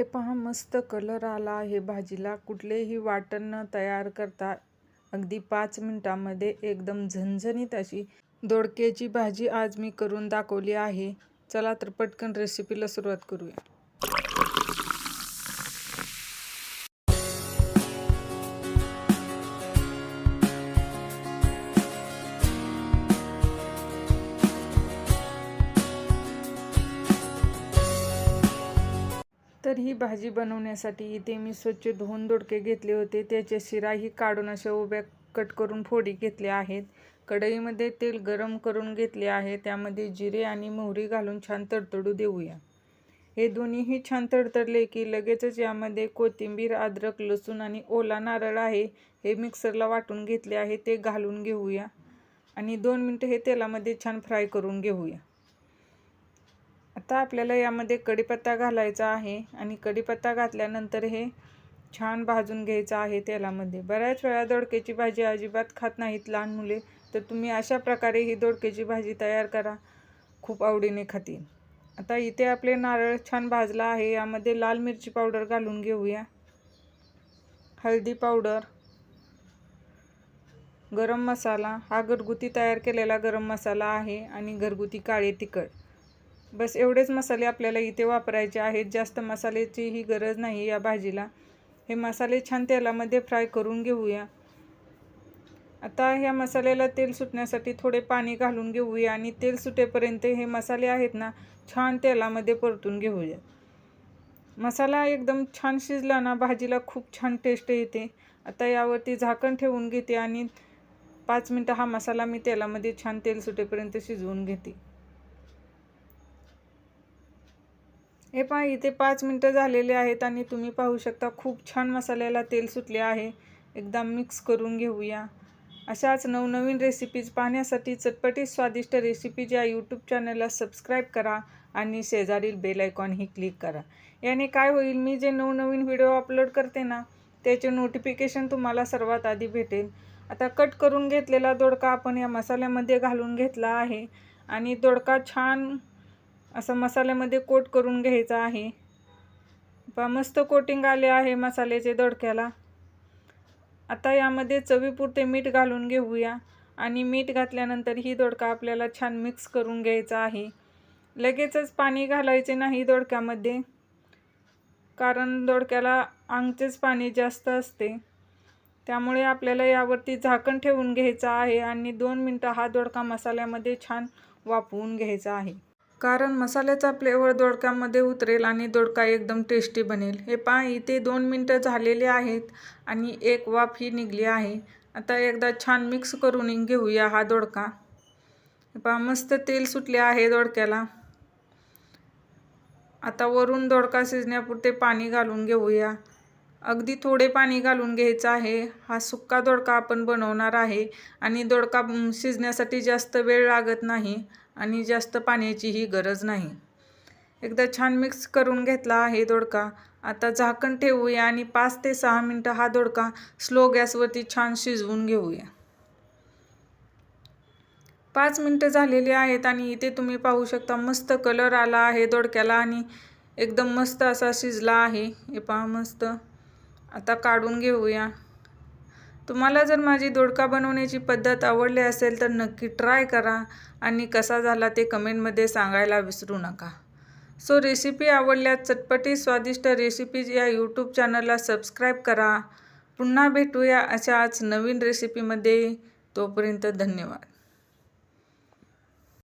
हे पहा मस्त कलर आला आहे भाजीला. कुठलेही वाटण न तयार करता अगदी पाच मिनटामध्ये एकदम झणझणीत अशी दोडक्याची भाजी आज मी करून दाखवली आहे. चला तर पटकन रेसिपीला सुरुवात करूया. तर ही भाजी बनवण्यासाठी इथे मी स्वच्छ धुवून दोडके घेतले होते. त्याच्या शिराही काढून अशा उभ्या कट करून फोडी घेतल्या आहेत. कढईमध्ये तेल गरम करून घेतले आहे. त्यामध्ये जिरे आणि मोहरी घालून छान तडतडू देऊया. हे दोन्हीही छान तडतडले की लगेचच यामध्ये कोथिंबीर अद्रक लसूण आणि ओला नारळ आहे हे मिक्सरला वाटून घेतले आहे. ते घालून घेऊया आणि दोन मिनटं हे तेलामध्ये छान फ्राय करून घेऊया. आता आपल्याला यामध्ये कढीपत्ता घालायचा आहे आणि कढीपत्ता घातल्यानंतर हे छान भाजून घ्यायचं आहे तेलामध्ये. बऱ्याच वेळा दोडक्याची भाजी अजिबात खात नाहीत लहान मुले तर तुम्ही अशा प्रकारे ही दोडक्याची भाजी तयार करा. खूप आवडीने खातील आता इथे आपले नारळ छान भाजला आहे. यामध्ये लाल मिरची पावडर घालून घेऊया. हळदी पावडर गरम मसाला. हा घरगुती तयार केलेला गरम मसाला आहे आणि घरगुती काळे तिखट. बस एवढेच मसाले आपल्याला इथे वापरायचे आहेत. जास्त मसाल्याचीही गरज नाही या भाजीला. हे मसाले छान तेलामध्ये फ्राय करून घेऊया. आता ह्या मसाल्याला तेल सुटण्यासाठी थोडे पाणी घालून घेऊया आणि तेल सुटेपर्यंत हे मसाले आहेत ना छान तेलामध्ये परतून घेऊया. मसाला एकदम छान शिजला ना भाजीला खूप छान टेस्ट येते. आता यावरती झाकण ठेवून घेते आणि पाच मिनटं हा मसाला मी तेलामध्ये छान तेल सुटेपर्यंत शिजवून घेते. हे पहा इथे पाच मिनटं झालेले आहेत आणि तुम्ही पाहू शकता खूप छान मसाल्याला तेल सुटले आहे. एकदम मिक्स करून घेऊया. अशाच नवनवीन रेसिपीज पाहण्यासाठी चटपटीत स्वादिष्ट रेसिपीज या यूट्यूब चॅनलला सबस्क्राईब करा आणि शेजारील बेल आयकॉनही क्लिक करा. याने काय होईल मी जे नवनवीन व्हिडिओ अपलोड करते ना त्याचे नोटिफिकेशन तुम्हाला सर्वात आधी भेटेल. आता कट करून घेतलेला दोडका आपण या मसाल्यामध्ये घालून घेतला आहे. आणि दोडका छान असं मसाल्यामध्ये कोट करून घ्यायचं आहे. पा मस्त कोटिंग आले आहे मसाल्याचे दोडक्याला. आता यामध्ये चवीपुरते मीठ घालून घेऊया. आणि मीठ घातल्यानंतर ही दोडका आपल्याला छान मिक्स करून घ्यायचा आहे. लगेचच पाणी घालायचे नाही दोडक्यामध्ये कारण दोडक्याला अंगचेच पाणी जास्त असते. त्यामुळे आपल्याला यावरती झाकण ठेवून घ्यायचं आहे आणि दोन मिनटं हा दोडका मसाल्यामध्ये छान वापवून घ्यायचा आहे. कारण मसाल्याचा फ्लेवर दोडक्यामध्ये उतरेल आणि दोडका एकदम टेस्टी बनेल. हे पहा इथे दोन मिनटं झालेले आहेत आणि एक वाफ ही निघली आहे. आता एकदा छान मिक्स करून घेऊया हा दोडका. पहा मस्त तेल सुटले आहे दोडक्याला. आता वरून दोडका शिजण्यापुरते पाणी घालून घेऊया. अगदी थोडे पाणी घालून घ्यायचं आहे. हा सुक्का दोडका आपण बनवणार आहे आणि दोडका शिजण्यासाठी जास्त वेळ लागत नाही. आणि जास्त पाण्याचीही गरज नाही. एकदा छान मिक्स करून घेतला आहे दोडका. आता झाकण ठेवूया आणि पाच ते सहा मिनटं हा दोडका स्लो गॅसवरती छान शिजवून घेऊया. पाच मिनटं झालेली आहेत आणि इथे तुम्ही पाहू शकता मस्त कलर आला आहे दोडक्याला आणि एकदम मस्त असा शिजला आहे. हे पहा मस्त. आता काढून घेऊया. तुम्हाला जर माझी दोडका बनवण्याची पद्धत आवडली असेल तर नक्की ट्राय करा आणि कसा झाला ते कमेंटमध्ये सांगायला विसरू नका. सो रेसिपी आवडल्यास चटपटी स्वादिष्ट रेसिपीज या यूट्यूब चॅनलला सबस्क्राईब करा. पुन्हा भेटूया अशाच नवीन रेसिपीमध्ये तोपर्यंत धन्यवाद.